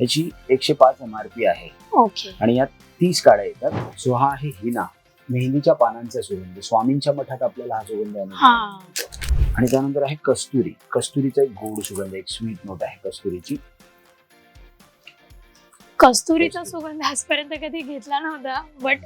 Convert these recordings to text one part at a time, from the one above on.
याची एकशे पाच एम आर पी आहे. ओके. आणि यात तीस काड्या येतात. सो हा आहे हिना. मेहंदीच्या पानांचा सुगंध. स्वामींच्या मठात आपल्याला हा सुगंध हा. येतो. आणि त्यानंतर आहे कस्तुरी. कस्तुरीचा एक गोड सुगंध एक स्वीट नोट आहे कस्तुरीची. कस्तुरीचा सुगंध आजपर्यंत कधी घेतला नव्हता बट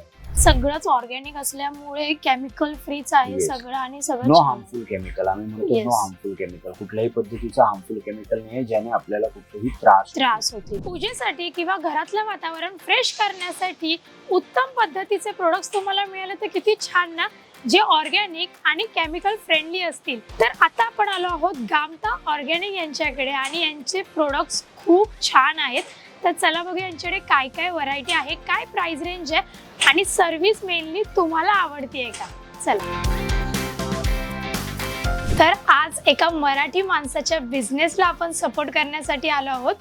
सगळंच ऑर्गॅनिक असल्यामुळे केमिकल फ्रीच आहे Yes. सगळं आणि सगळं नो छान. हार्मफुल केमिकल आम्ही म्हणतो Yes. नो हार्मफुल केमिकल कुठल्याही पद्धतीचं हार्मफुल केमिकल नाही ज्याने आपल्याला कुठलाही त्रास होतो. त्रास होते पूजेसाठी किंवा घरातलं वातावरण फ्रेश करण्यासाठी उत्तम पद्धतीचे प्रोडक्ट्स तुम्हाला मिळाले तर किती छान ना जे ऑर्गॅनिक आणि केमिकल फ्रेंडली असतील तर आता आपण आलो आहोत गामता ऑर्गॅनिक यांच्याकडे आणि यांचे प्रोडक्ट्स खूप छान आहेत तर चला बघू यांच्याकडे काय काय व्हरायटी आहे काय प्राइस रेंज आहे आणि सर्व्हिस मेनली तुम्हाला आवडतीये का? चला. तर आज एका मराठी माणसाच्या बिझनेसला आपण सपोर्ट करण्यासाठी आलो आहोत.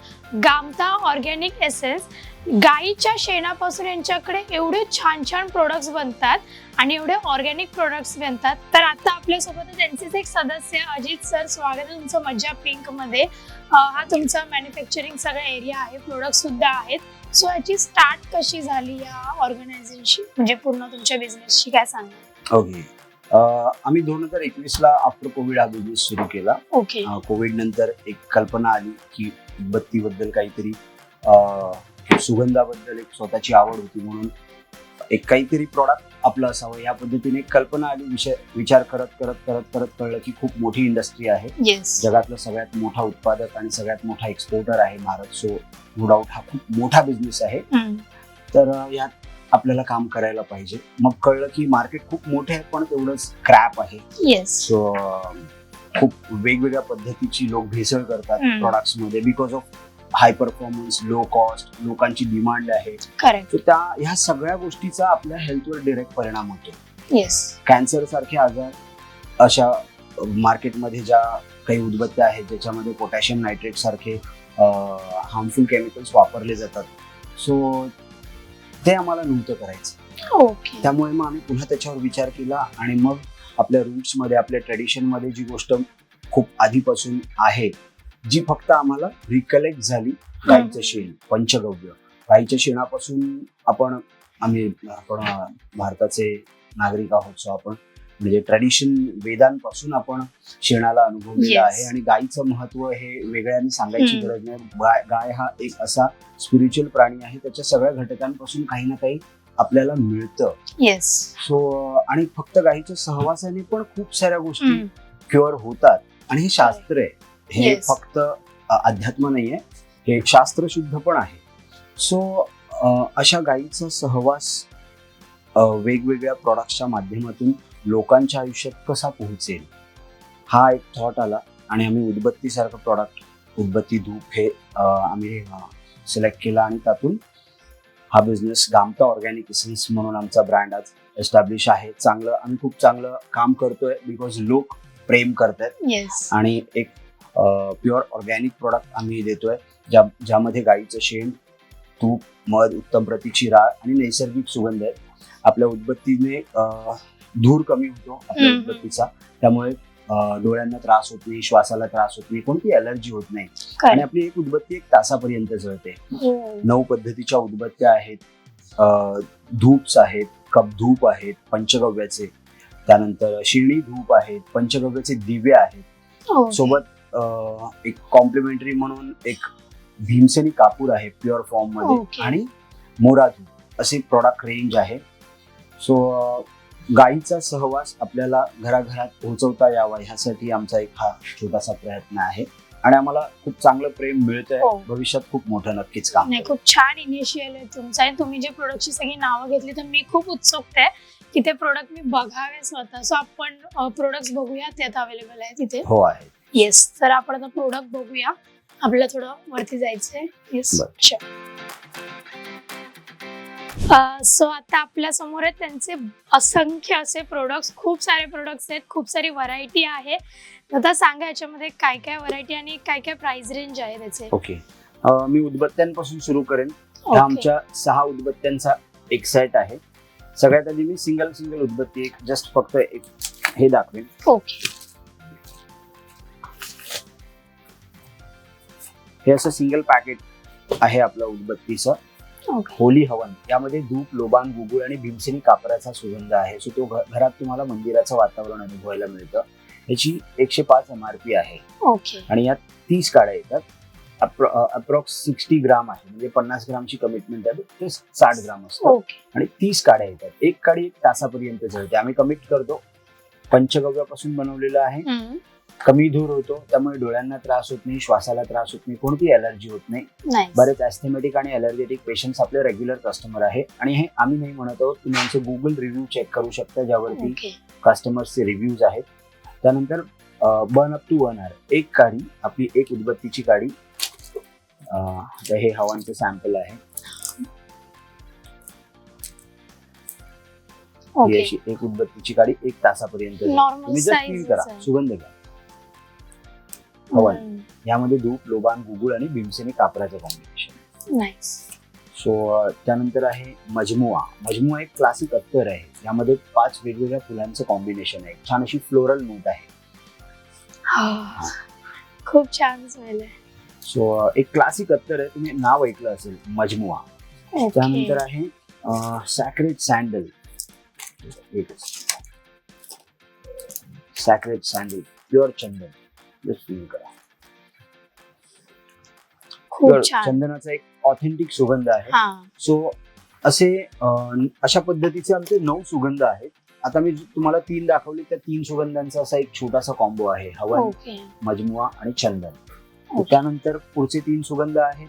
गामता ऑर्गॅनिक एसेन्स गाईच्या शेणापासून यांच्याकडे एवढे छान छान प्रोडक्ट्स बनतात आणि एवढे ऑर्गॅनिक प्रोडक्ट्स बनतात. तर आता आपल्यासोबत त्यांचेच एक सदस्य अजित सर स्वागत आहे तुमचं मज्जा पिंकमध्ये. हा तुमचा मॅन्युफॅक्चरिंग सगळा एरिया आहे. प्रोडक्ट सुद्धा आहेत. सो याची स्टार्ट कशी झाली या ऑर्गनायझेशनशी म्हणजे पूर्ण तुमच्या बिझनेसची काय सांगा ओके आम्ही दोन हजार एकवीस ला आफ्टर कोविड हा बिझनेस सुरू केला. ओके कोविड नंतर एक कल्पना आली की बत्तीबद्दल काहीतरी सुगंधाबद्दल एक स्वतःची आवड होती म्हणून एक काहीतरी प्रॉडक्ट आपलं असावं. या पद्धतीने कल्पना आली विषय विचार करत करत करत करत कळलं की खूप मोठी इंडस्ट्री आहे. येस जगातला सगळ्यात मोठा उत्पादक आणि सगळ्यात मोठा एक्सपोर्टर आहे भारत. सो नो डाऊट हा खूप मोठा बिझनेस आहे. तर अं, यात आपल्याला काम करायला पाहिजे. मग कळलं की मार्केट खूप मोठे आहे पण तेवढंच क्रॅप आहे. सो खूप वेगवेगळ्या पद्धतीची लोक भेसळ करतात हम्म. प्रॉडक्ट्समध्ये because of high performance low cost लोकांची डिमांड आहे. करेक्ट तर त्या ह्या सगळ्या गोष्टीचा आपल्या हेल्थवर डिरेक्ट परिणाम होतो. येस कॅन्सर सारखे आजार अशा मार्केटमध्ये ज्या काही उदबत्त्या आहेत ज्याच्यामध्ये पोटॅशियम नायट्रेट सारखे हार्मफुल केमिकल्स वापरले जातात. सो ते आम्हाला नव्हतं करायचं. त्यामुळे मग आम्ही पुन्हा त्याच्यावर विचार केला आणि मग आपल्या रूट्समध्ये आपल्या ट्रेडिशनमध्ये जी गोष्ट खूप आधीपासून आहे जी फक्त आम्हाला रिकलेक्ट झाली गाईचं शेण पंचगव्य. गाईच्या शेणापासून आपण आम्ही आपण भारताचे नागरिक आहोत. सो आपण म्हणजे ट्रेडिशन वेदांपासून आपण शेणाला अनुभवलेलं Yes. आहे आणि गाईचं महत्त्व हे वेगळ्याने सांगायची. गरज नाही. गाय गाय हा एक असा स्पिरिच्युअल प्राणी आहे. त्याच्या सगळ्या घटकांपासून काही ना काही आपल्याला मिळतं. येस सो आणि फक्त गाईच्या सहवासाने पण खूप साऱ्या गोष्टी क्युअर होतात. आणि हे शास्त्र आहे. हे Yes. फक्त अ, अध्यात्म नाहीये हे शास्त्र शुद्ध पण आहे. सो अशा गाईचा सहवास अ, वेगवेगळ्या प्रॉडक्टच्या माध्यमातून लोकांच्या आयुष्यात कसा पोहोचेल? हा एक थॉट आला आणि आम्ही उदबत्ती सारखं प्रॉडक्ट उदबत्ती धूप हे अ, आम्ही सिलेक्ट केला आणि त्यातून हा बिझनेस गामता ऑर्गॅनिक इसेन्स म्हणून आमचा ब्रँड आज एस्टॅब्लिश आहे. चांगलं आम्ही खूप चांगलं काम करतोय बिकॉज लोक प्रेम करतात येस आणि एक प्युअर ऑर्गॅनिक प्रॉडक्ट आम्ही देतोय. ज्या ज्यामध्ये गाईचं शेण तूप मध उत्तम प्रतीची राळ आणि नैसर्गिक सुगंध आहे आपल्या उदबत्तीने धूर कमी होतो आपल्या. उदबत्तीचा. त्यामुळे डोळ्यांना त्रास होत नाही श्वासाला त्रास होत नाही कोणती अलर्जी होत नाही. आणि आपली एक उदबत्ती एक तासापर्यंत जळते. नऊ पद्धतीच्या उदबत्त्या आहेत. धूप्स आहेत कप धूप आहेत पंचगव्याचे. त्यानंतर शिणी धूप आहेत पंचगव्याचे दिवे आहेत. सोबत अं, एक कॉम्प्लिमेंटरी म्हणून एक भीमसेनी कापूर आहे प्युअर फॉर्ममध्ये. आणि मोरा धूप असे प्रॉडक्ट रेंज आहे सो गाईचा सहवास आपल्याला घराघरात पोहोचवता यावा ह्यासाठी आमचा एक हा छोटासा प्रयत्न आहे. आणि आम्हाला खूप चांगलं प्रेम मिळतंय. हो. भविष्यात खूप मोठं नक्कीच काम नाही खूप छान इनिशियल आहे तुमचं. आणि तुम्ही जे प्रोडक्टची सगळी नावं घेतली तर मी खूप उत्सुक आहे की ते प्रोडक्ट मी बघावे स्वतः. सो आपण प्रोडक्ट्स बघूया त्यात अवेलेबल आहे तिथे. हो आहे. येस तर आपण आता प्रोडक्ट बघूया. आपल्याला थोडं वरती जायचंय. येस. सो आता आपल्यासमोर आहेत त्यांचे असंख्य असे प्रोडक्ट्स खूप सारे प्रोडक्ट्स आहेत खूप सारी व्हरायटी आहे. आता सांगा याच्यामध्ये काय काय व्हरायटी आणि काय काय प्राइस रेंज आहे त्याचे? ओके मी उदबत्त्यांपासून सुरू करेन. आमच्या सहा उदबत्त्यांचा एक सेट आहे. सगळ्यात आधी मी सिंगल सिंगल उदबत्ती एक जस्ट फक्त एक हे दाखवेन. ओके हे असं सिंगल पॅकेट आहे आपलं उदबत्तीचं. होली हवन यामध्ये धूप लोबान गुगुळ आणि भीमसेनी कापराचा सुगंध आहे. सो तो घरात तुम्हाला मंदिराचं वातावरण अनुभवायला मिळतं. याची एकशे पाच एम आर पी आहे. आणि यात तीस काड्या येतात. अप्रॉक्स सिक्स्टी ग्राम आहे. म्हणजे पन्नास ग्रामची कमिटमेंट आहे. ते साठ ग्राम असतं. आणि तीस काड्या येतात. एक काडी एक तासापर्यंत जळते आम्ही कमिट करतो. पंचगव्यापासून बनवलेलं आहे. कमी धूर होतो त्यामुळे डोळ्यांना त्रास होत नाही श्वासाला त्रास होत नाही कोणती अलर्जी होत नाही. बरेच ॲस्थेमेटिक आणि अलर्जेटिक पेशंट्स आपले रेग्युलर कस्टमर आहे. आणि हे आम्ही नाही म्हणत आहोत तुम्ही आमचे गुगल रिव्ह्यू चेक करू शकता ज्यावरती कस्टमर्सचे रिव्ह्यूज आहेत. त्यानंतर burn up to one hour एक काडी आपली एक उदबत्तीची काडी हे हवांचं सॅम्पल आहे. ही अशी एक उदबत्तीची काडी एक तासापर्यंत तुम्ही size फील करा. सुगंध घ्या. हम्म. यामध्ये धूप लोबान गुगुळ आणि भीमसेनी कापराचं कॉम्बिनेशन सो त्यानंतर आहे मजमुआ. मजमुआ एक क्लासिक अत्तर आहे. यामध्ये पाच वेगवेगळ्या फुलांचं कॉम्बिनेशन आहे. छान अशी फ्लोरल नोट आहे. हा. खूप छान सो एक क्लासिक अत्तर आहे. तुम्ही नाव ऐकलं असेल मजमुआ. त्यानंतर आहे sacred sandal sacred sandal pure चंदन. करा खूप Pure छान. चंदनाचा एक ऑथेंटिक सुगंध आहे. हा. सो असे अं, अशा पद्धतीचे आमचे नऊ सुगंध आहेत. आता मी जे तुम्हाला तीन दाखवले त्या तीन सुगंधांचा असा एक छोटासा कॉम्बो आहे. हवन ओके. मजमुआ आणि चंदन. तर. त्यानंतर पुढचे तीन सुगंध आहेत.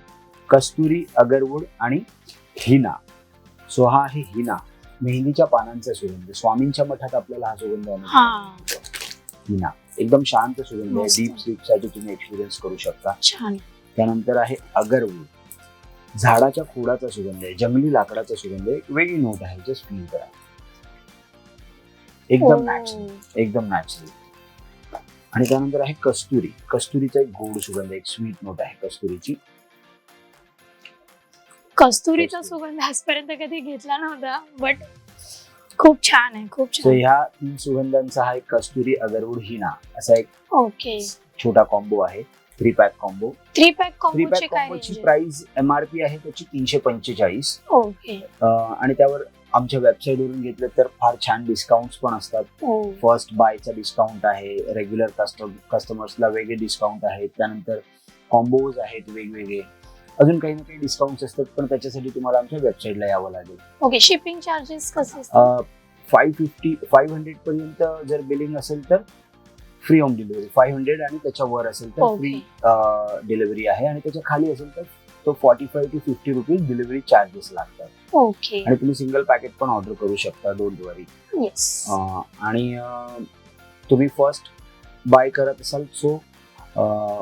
कस्तुरी अगरवूड आणि हिना. सो हा आहे हिना. मेहंदीच्या पानांचा सुगंध. स्वामींच्या मठात आपल्याला हा सुगंध अनुभवायला हा. मिळतो. हिना. एकदम शांत सुगंध आहे. मस्त. डीप स्लीपसाठी तुम्ही एक्सपिरियन्स करू शकता. छान. त्यानंतर आहे अगरवूड झाडाच्या खोडाचा सुगंध आहे. जंगली लाकडाचा सुगंध आहे. एक वेगळी नोट आहे. जस्ट फील करा. एकदम ओ. नॅचरल एकदम नॅचरल आणि त्यानंतर आहे कस्तुरी. कस्तुरीचा एक गोड सुगंध आहे, एक स्वीट नोट आहे कस्तुरीची. कस्तुरीचा सुगंध आजपर्यंत कधी घेतला नव्हता बट खूप छान आहे खूप सो छान. ह्या तीन सुगंधांचा हा एक कस्तुरी अगरवूड हिना असा एक ओके. छोटा कॉम्बो आहे three pack combo three pack three कॉम्बोची pack काय कॉम्बोची प्राइस एम आर पी आहे त्याची तीनशे पंचेचाळीस. ओके. आणि त्यावर आमच्या वेबसाईटवरून घेतलं तर फार छान डिस्काउंट पण असतात. ओ फर्स्ट बायचा डिस्काउंट आहे रेग्युलर कस्टम कस्टमर्सला वेगळे डिस्काउंट आहेत त्यानंतर कॉम्बोज आहेत वेगवेगळे. अजून काही ना काही डिस्काउंट असतात पण त्याच्यासाठी तुम्हाला आमच्या वेबसाईटला यावं लागेल. ओके शिपिंग चार्जेस कसे असतात? फाईव्ह फिफ्टी फाईव्ह हंड्रेड पर्यंत जर बिलिंग असेल तर free home delivery five hundred आणि त्याच्या वर असेल तर Okay. फ्री डिलिव्हरी आहे. आणि त्याच्याखाली असेल तर तो forty five to fifty rupees delivery charges लागतात. ओके आणि तुम्ही सिंगल पॅकेट पण ऑर्डर करू शकता डोंट वरी येस अं, आणि अं, तुम्ही फर्स्ट बाय करत असाल सो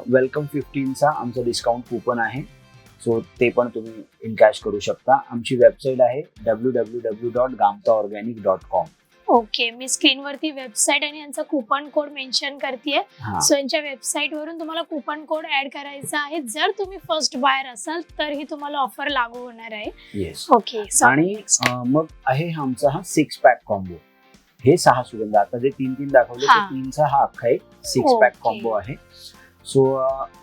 वेलकम फिफ्टीनचा आमचं डिस्काउंट कुपन आहे. सो ते पण तुम्ही इन कॅश करू शकता. आमची वेबसाईट आहे W W W dot गामता organic dot com okay मी स्क्रीनवरती वेबसाईट आणि यांचा कुपन कोड मेन्शन करते सो यांच्या वेबसाईट वरून तुम्हाला कुपन कोड ऍड करायचा आहे. जर तुम्ही फर्स्ट बायर असाल तर ही तुम्हाला ऑफर लागू होणार आहे. येस ओके आणि मग आहे हा आमचा हा सिक्स पॅक कॉम्बो हे सहा सुगंध. आता जे तीन तीन दाखवले तीनचा हा अख्खा एक सिक्स पॅक. कॉम्बो आहे. सो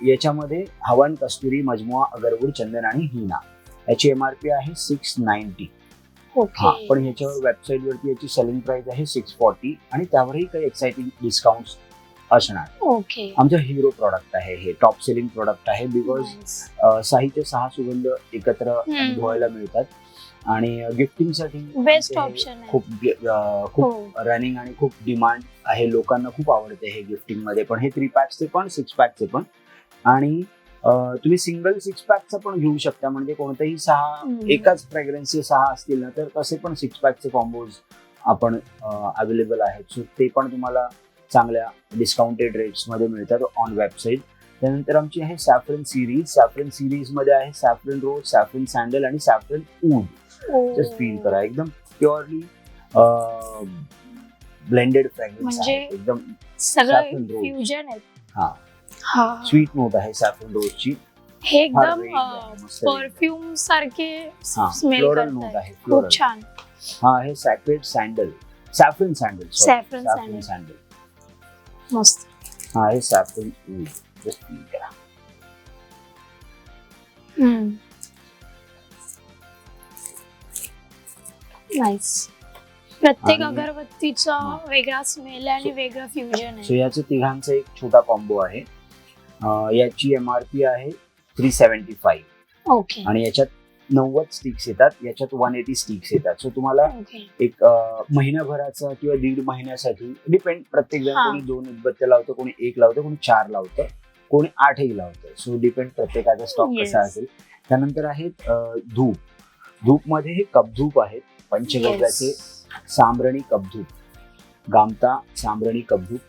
याच्यामध्ये हवन कस्तुरी मजमुआ अगरवूड चंदन आणि हिना. याची एम आर पी आहे सिक्स नाईन्टी हा पण ह्याच्यावर वेबसाईट वरती याची सेलिंग प्राइस आहे सिक्स फॉर्टी आणि त्यावरही काही एक्साइटिंग डिस्काउंट असणार. ओके. आमचं हिरो प्रॉडक्ट आहे हे टॉप सेलिंग प्रॉडक्ट आहे बिकॉज. साहित्य सहा सुगंध एकत्र अनुभवायला मिळतात. आणि गिफ्टिंगसाठी बेस्ट हे ऑप्शन खूप अं, खूप हो. रनिंग आणि खूप डिमांड आहे. लोकांना खूप आवडते हे गिफ्टिंगमध्ये पण हे थ्री पॅकचे पण सिक्स पॅकचे पण. आणि अं, तुम्ही सिंगल सिक्स पॅकचं पण घेऊ शकता. म्हणजे कोणतेही सहा. एकाच फ्रॅग्रन्सचे सहा असतील ना तर तसे पण सिक्स पॅकचे कॉम्बोज आपण अवेलेबल आहेत. सो ते पण तुम्हाला चांगल्या डिस्काउंटेड रेट्समध्ये मिळतात ऑन वेबसाईट त्यानंतर आमची आहे सॅफ्रन सिरीज सॅफ्रन सिरीजमध्ये आहे सॅफ्रन रोज सॅफ्रन सँडल आणि सॅफ्रन ऊड जस्ट फील करा एकदम प्युअरली ब्लेंडेड फ्रॅग्रन्स म्हणजे एकदम सगळं saffron rose. फ्युजन आहे हा. हा। स्वीट नोट आहे सॅफ्रन रोजची हे एकदम वेगळी आहे, मस्त वेगळी. परफ्यूम सारखे हा स्मेल फ्लोरल नोट करतात आहे खूप फ्लोरल छान। हा आहे sacred sandal saffron sandal Saffron saffron sandal. Sandal मस्त। हा आहे सॅफ्रन जस्ट फील करा। नाईस प्रत्येक आणि- अगरबत्तीचा. वेगळा स्मेल आहे आणि वेगळं फ्युजन सो आहे याचं तिघांचा एक छोटा कॉम्बो आहे. अं, याची एम आर पी आहे थ्री सेव्हन्टी फाईव्ह ओके आणि याच्यात नव्वद स्टिक्स येतात. याच्यात वन एटी स्टिक्स येतात. सो तुम्हाला ओके एक अं, महिन्याभराचा किंवा दीड महिन्यासाठी डिपेंड प्रत्येक जण हा. कोणी दोन उदबत्त्या लावतं कोणी एक लावतं कोणी चार लावतं कोणी आठही लावतं. सो डिपेंड प्रत्येकाचा स्टॉक Yes. कसा असेल. त्यानंतर आहेत अं, धूप. धूपमध्ये हे कपधूप आहेत. पंचगव्याचे साम्रणी कपधूप गामता साम्रणी कपधूप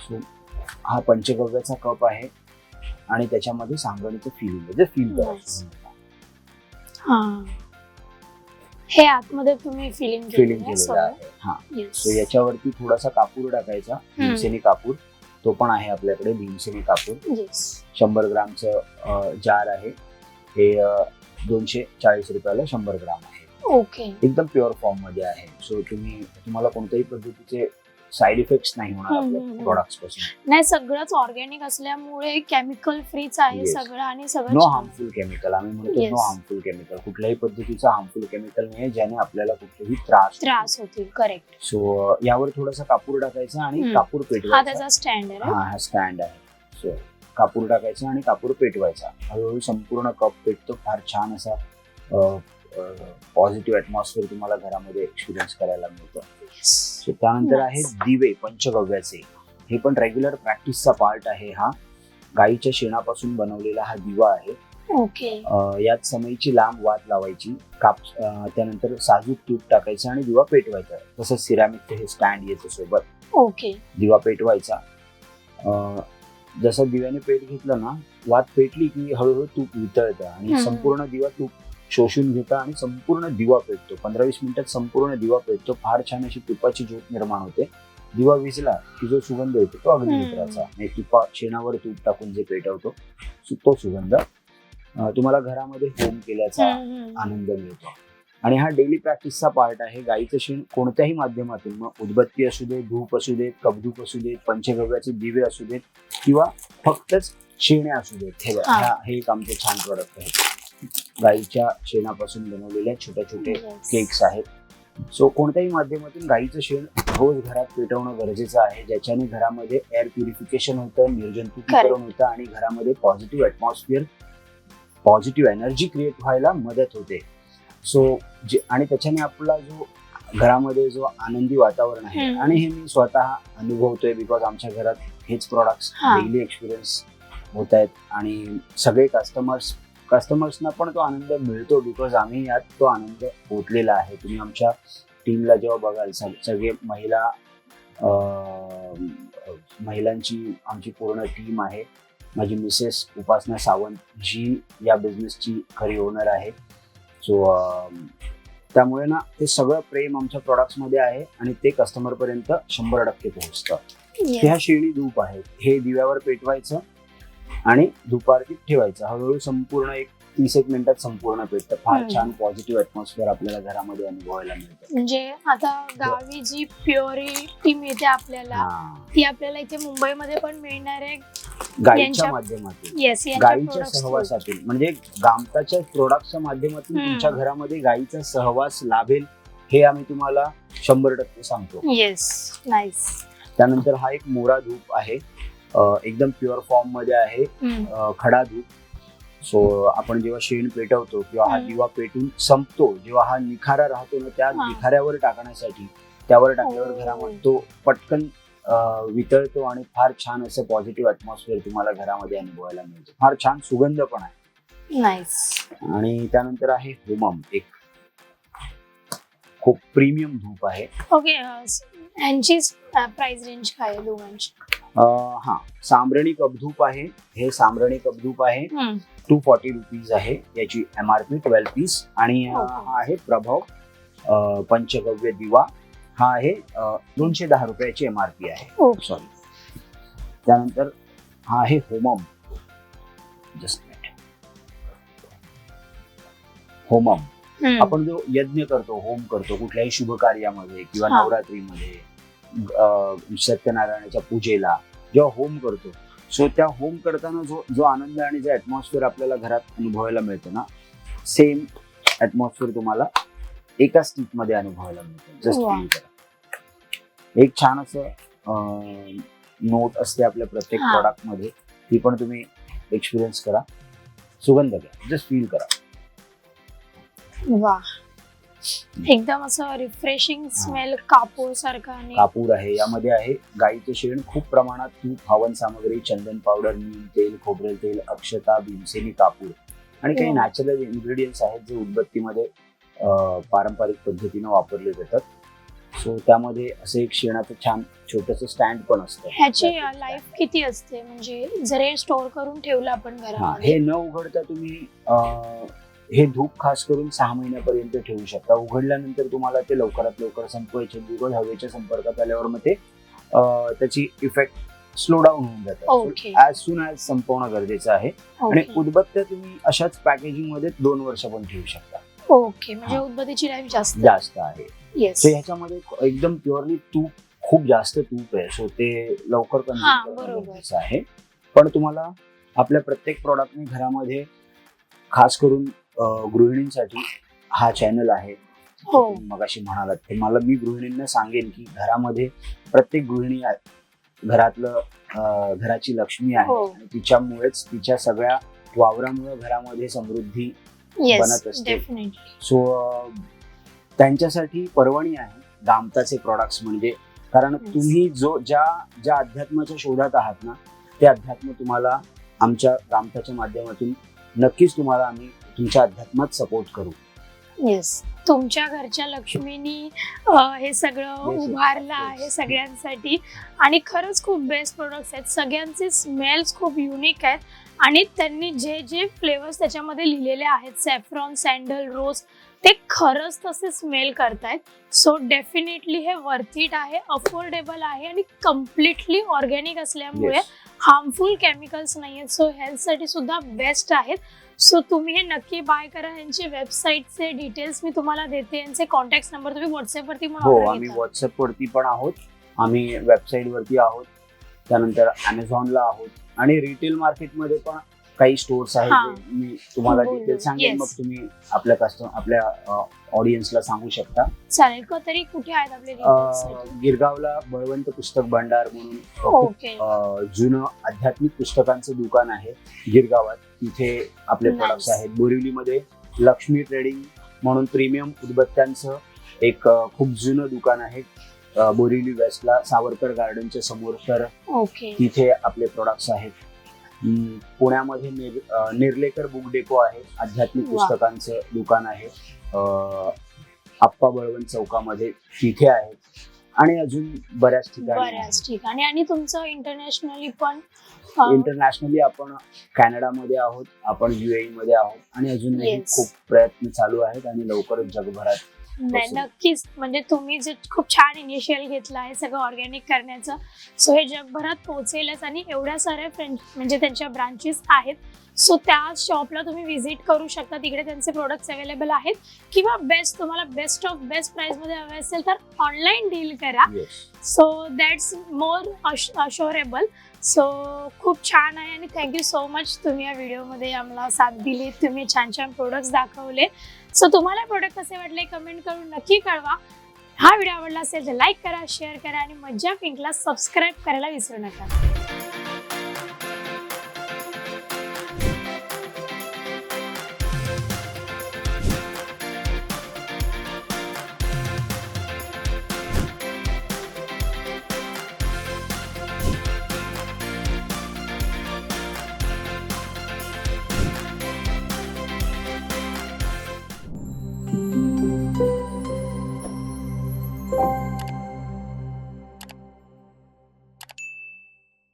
सो हा पंचगव्याचा कप आहे आणि त्याच्यामध्ये साम्रणीचं फिलिंग आहे. जे फील Nice. हा. हे आतमध्ये तुम्ही फिलिंग फिलिंग केलेलं आहे हा. सो याच्यावरती थोडासा कापूर टाकायचा. भीमसेनी कापूर. तो पण आहे आपल्याकडे भीमसेनी कापूर. शंभर ग्रामचं जार आहे. हे दोनशे चाळीस रुपयाला शंभर ग्राम आहे. ओके एकदम प्युअर फॉर्ममध्ये आहे. सो तुम्ही तुम्हाला कोणत्याही पद्धतीचे साईड इफेक्ट्स नाही होणार. प्रोडक्ट्सपासून. नाही सगळंच ऑर्गॅनिक असल्यामुळे केमिकल फ्रीच आहे Yes. सगळं आणि सगळं नो छान. हार्मफुल केमिकल आम्ही म्हणतो Yes. नो हार्मफुल केमिकल कुठल्याही पद्धतीचं हार्मफुल केमिकल नाही ज्याने आपल्याला कुठलेही त्रास त्रास होतील करेक्ट सो यावर थोडासा कापूर टाकायचा आणि हम्म. कापूर हा पेटवायचा. त्याचा स्टँड आहे हा हा स्टँड आहे. सो कापूर टाकायचा आणि कापूर पेटवायचा. हळूहळू संपूर्ण कप पेटतो. फार छान असा पॉझिटिव्ह ॲटमॉस्फिअर तुम्हाला घरामध्ये एक्सपिरियन्स करायला मिळतं. सो त्यानंतर. आहे दिवे पंचगव्याचे. हे पण रेग्युलर प्रॅक्टिसचा पार्ट आहे हा. गाईच्या शेणापासून बनवलेला हा दिवा आहे. ओके यात समईची लांब वात लावायची. काप त्यानंतर साजूक तूप टाकायचं आणि दिवा पेटवायचा. तसंच सिरामिकचं हे स्टँड येतं सोबत. ओके दिवा पेटवायचा. जसं दिव्याने पेट घेतलं ना वात पेटली की हळूहळू तूप वितळतं आणि. संपूर्ण दिवा तूप शोषून घेतं आणि संपूर्ण दिवा पेटतो. पंधरा वीस मिनिटात संपूर्ण दिवा पेटतो. फार छान अशी तुपाची ज्योत निर्माण होते. दिवा विजला की जो सुगंध येतो तो अग्निमित्राचा आणि तुपा शेणावर तूप टाकून जे पेटवतो तो सुगंध तुम्हाला घरामध्ये होम केल्याचा आनंद मिळतो. आणि हा डेली प्रॅक्टिसचा पार्ट आहे. गाईचं शेण कोणत्याही माध्यमातून मग उदबत्ती असू दे धूप असू देत कबधूप असू देत पंचगव्याचे दिवे असू देत किंवा फक्तच शेणे असू देत. हे एक आमचे छान प्रोडक्ट आहेत गाईच्या शेणापासून बनवलेल्या छोट्या छोटे केक्स आहेत सो कोणत्याही माध्यमातून गाईचं शेण रोज घरात पेटवणं गरजेचं आहे ज्याच्याने घरामध्ये एअर प्युरिफिकेशन होतं निर्जंतुकीकरण होतं आणि घरामध्ये positive atmosphere positive energy create व्हायला मदत होते सो जे आणि त्याच्याने आपला जो घरामध्ये जो आनंदी वातावरण आहे हम्म. आणि हे मी स्वतः अनुभवतोय बिकॉज आमच्या घरात हेच प्रॉडक्ट्स हा. डेली एक्सपिरियन्स होत आहेत आणि सगळे कस्टमर्स कस्टमर्सना पण तो आनंद मिळतो बिकॉज आम्ही यात तो आनंद पोचलेला आहे. तुम्ही आमच्या टीमला जेव्हा बघाल सग- सगळे महिला महिलांची आमची पूर्ण टीम आहे. माझी मिसेस उपासना सावंत जी या बिझनेसची खरी ओनर आहे. सो त्यामुळे ना ते सगळं प्रेम आमच्या प्रॉडक्ट्समध्ये आहे आणि ते कस्टमर पर्यंत शंभर टक्के पोहोचतं. ह्या शेणी धूप आहेत हे दिव्यावर पेटवायचं आणि धुपारतीत ठेवायचं. हळूहळू संपूर्ण एक तीस एक मिनिटात संपूर्ण पेटतं फार. छान पॉझिटिव्ह ॲटमॉस्फिअर आपल्याला घरामध्ये अनुभवायला मिळतं. म्हणजे आता गावी जी प्युरिटी मिळते आपल्याला हा. ती आपल्याला इथे मुंबईमध्ये पण मिळणार आहे. गाईच्या यांच्या- माध्यमातून. येस गाईच्या सहवासातून. म्हणजे गामताच्या प्रोडक्टच्या माध्यमातून हम्म. तुमच्या घरामध्ये गाईचा सहवास लाभेल हे आम्ही तुम्हाला शंभर टक्के सांगतो. येस नाईस त्यानंतर हा एक मोरा धूप आहे. एकदम प्युअर फॉर्ममध्ये आहे अं, खडा धूप सो आपण जेव्हा शेण पेटवतो किंवा हा हम्म. दिवा पेटून संपतो जेव्हा हा निखारा राहतो ना त्या हा. निखाऱ्यावर टाकण्यासाठी त्यावर टाकल्यावर ओ. घरामध्ये तो पटकन अं, वितळतो आणि फार छान असं पॉझिटिव्ह ॲटमॉस्फिअर तुम्हाला घरामध्ये अनुभवायला मिळतो. फार छान सुगंध पण आहे. नाईस आणि त्यानंतर आहे होमम एक खूप प्रीमियम धूप आहे. ओके प्राइस रेंज काय आहे दोघांची? हा साम्रणी कपधूप आहे. हे साम्रणी कपधूप आहे. टू फॉर्टी रुपीज आहे. याची M R P twelve piece आणि अं, Okay. हा. आहे प्रभाव पंचगव्य दिवा. हा आहे दोनशे दहा रुपयाची एम आर पी आहे. सॉरी त्यानंतर हा आहे होमम. Just Homan. आपण जो यज्ञ करतो होम करतो कुठल्याही शुभ कार्यामध्ये किंवा हा. नवरात्रीमध्ये सत्यनारायणाच्या पूजेला जेव्हा होम करतो. सो त्या होम करताना जो जो आनंद आणि जे ॲटमॉस्फिअर आपल्याला घरात अनुभवायला मिळतं ना सेम ॲटमॉस्फिअर तुम्हाला एका मध्ये अनुभवायला मिळतं. जस्ट एक छान असं नोट असते आपल्या प्रत्येक. प्रॉडक्टमध्ये. ती पण तुम्ही एक्सपिरियन्स करा. सुगंध घ्या. जस्ट फील करा. वा. एकदम असं रिफ्रेशिंग स्मेल कापूर सारखं आणि कापूर आहे. यामध्ये आहे गाईचं शेण. खूप प्रमाणात तूप हवन सामग्री चंदन पावडर नीम तेल खोबरेल तेल अक्षता भीमसेनी कापूर. आणि काही. नॅचरल इन्ग्रेडियंट्स आहेत जे उदबत्तीमध्ये अं, पारंपरिक पद्धतीनं वापरले जातात. सो त्यामध्ये असं एक शेणाचं छान छोटस स्टँड पण असतं. ह्याची लाईफ किती असते? म्हणजे जर हे स्टोर करून ठेवलं आपण हा घरामध्ये. हे न उघडता तुम्ही अं, हे धूप खास करून सहा महिन्यापर्यंत ठेवू शकता. उघडल्यानंतर तुम्हाला ते लवकरात लवकर संपवायचे बिकॉज हवेच्या संपर्कात आल्यावर मग ते त्याची इफेक्ट स्लो डाऊन होऊन. जातात ऍज सुन ऍज संपवणं गरजेचं आहे. आणि उदबत्त्या तुम्ही अशाच पॅकेजिंगमध्ये दोन वर्ष पण ठेवू शकता. ओके म्हणजे. उदबत्तीची लाईफ जास्त. जास्त आहे. ह्याच्यामध्ये एकदम प्युअरली तूप खूप जास्त तूप आहे. सो ते लवकर हा. गरजेचं आहे. पण तुम्हाला आपल्या प्रत्येक प्रॉडक्टने घरामध्ये खास करून गृहिणींसाठी हा चॅनल आहे. हो. मग अशी म्हणालात. ते मला मी गृहिणींना सांगेन की घरामध्ये प्रत्येक गृहिणी घरातलं घराची लक्ष्मी आहे. हो. आणि तिच्यामुळेच तिच्या सगळ्या वावरामुळे घरामध्ये समृद्धी येस बनत असते. डेफिनेटली सो त्यांच्यासाठी पर्वणी आहे दामताचे प्रॉडक्ट्स म्हणजे. कारण Yes. तुम्ही जो ज्या ज्या अध्यात्माच्या शोधात आहात ना ते अध्यात्म तुम्हाला आमच्या दामताच्या माध्यमातून नक्कीच तुम्हाला आम्ही तुमच्या अध्यात्मात सपोर्ट करू. येस तुमच्या घरच्या लक्ष्मीनी अं, हे सगळं Yes, उभारलं आहे. सगळ्यांसाठी. आणि खरंच खूप बेस्ट प्रोडक्ट्स आहेत. सगळ्यांचे स्मेल्स खूप युनिक आहेत. आणि त्यांनी जे जे फ्लेवर्स त्याच्यामध्ये लिहिलेले आहेत सॅफ्रॉन सँडल रोज ते खरंच तसे स्मेल करतायत. सो डेफिनेटली हे वर्थ इट आहे अफोर्डेबल आहे आणि कम्प्लिटली ऑर्गॅनिक असल्यामुळे Yes. हार्मफुल केमिकल्स नाही आहेत सो हेल्थसाठी सुद्धा बेस्ट आहेत. सो तुम्ही हे नक्की बाय करा. यांचे वेबसाईटचे डिटेल्स मी तुम्हाला देते. यांचे कॉन्टॅक्ट नंबर तुम्ही व्हॉट्सअपवरती पण हो आम्ही घेता. व्हॉट्सअप वरती पण आहोत. आम्ही वेबसाईट वरती आहोत. त्यानंतर अमेझॉनला आहोत. आणि रिटेल मार्केटमध्ये पण काही स्टोर्स आहेत. मी तुम्हाला बोललो. डिटेल सांगेन. मग तुम्ही आपल्या कस्टमर आपल्या ऑडियन्सला सांगू शकता. चालेल. का तरी कुठे आहेत आपले डिटेल्स अं, गिरगावला बळवंत पुस्तक भांडार म्हणून खूप ओके. अं, जुनं आध्यात्मिक पुस्तकांचं दुकान आहे गिरगावात. तिथे आपले Nice. प्रोडक्ट्स आहेत. बोरिवलीमध्ये लक्ष्मी ट्रेडिंग म्हणून प्रीमियम उदबत्त्यांचं एक अं, खूप जुनं दुकान आहे. अं, बोरिवली वेस्टला सावरकर गार्डनच्या समोर. तर ओके. तिथे आपले प्रोडक्ट्स आहेत. हम्म, पुण्यामध्ये निर अं, निर्लेकर बुक डेपो आहे. आध्यात्मिक वा. पुस्तकांचं दुकान आहे. आप्पा बळवंत चौकामध्ये तिथे आहेत आणि अजून बऱ्याच ठिकाणी बऱ्याच ठिकाणी. आणि तुमचं इंटरनॅशनली पण अं, इंटरनॅशनली आपण कॅनडामध्ये आहोत आपण युएई मध्ये आहोत आणि अजूनही Yes. खूप प्रयत्न चालू आहेत आणि लवकरच जगभरात नाही. नक्कीच. म्हणजे तुम्ही जे खूप छान इनिशियल घेतलं आहे सगळं ऑर्गॅनिक करण्याचं. सो हे जगभरात पोहोचेलच आणि एवढ्या साऱ्या फ्रेंच म्हणजे त्यांच्या ब्रांचेस आहेत. सो त्या शॉपला तुम्ही व्हिजिट करू शकता. तिकडे त्यांचे प्रोडक्ट्स अवेलेबल आहेत. किंवा बेस्ट तुम्हाला बेस्ट ऑफ बेस्ट प्राइसमध्ये हवे असेल तर ऑनलाईन डील करा. So that's more assurable so खूप छान आहे आणि थँक्यू सो मच तुम्ही या व्हिडिओमध्ये आम्हाला साथ दिली तुम्ही छान छान प्रोडक्ट्स दाखवले. सो तुम्हाला प्रोडक्ट कसे वाटले कमेंट करून नक्की कळवा. हा व्हिडिओ आवडला असेल तर लाईक करा शेअर करा आणि मज्जा पिंकला सबस्क्राईब करायला विसरू नका.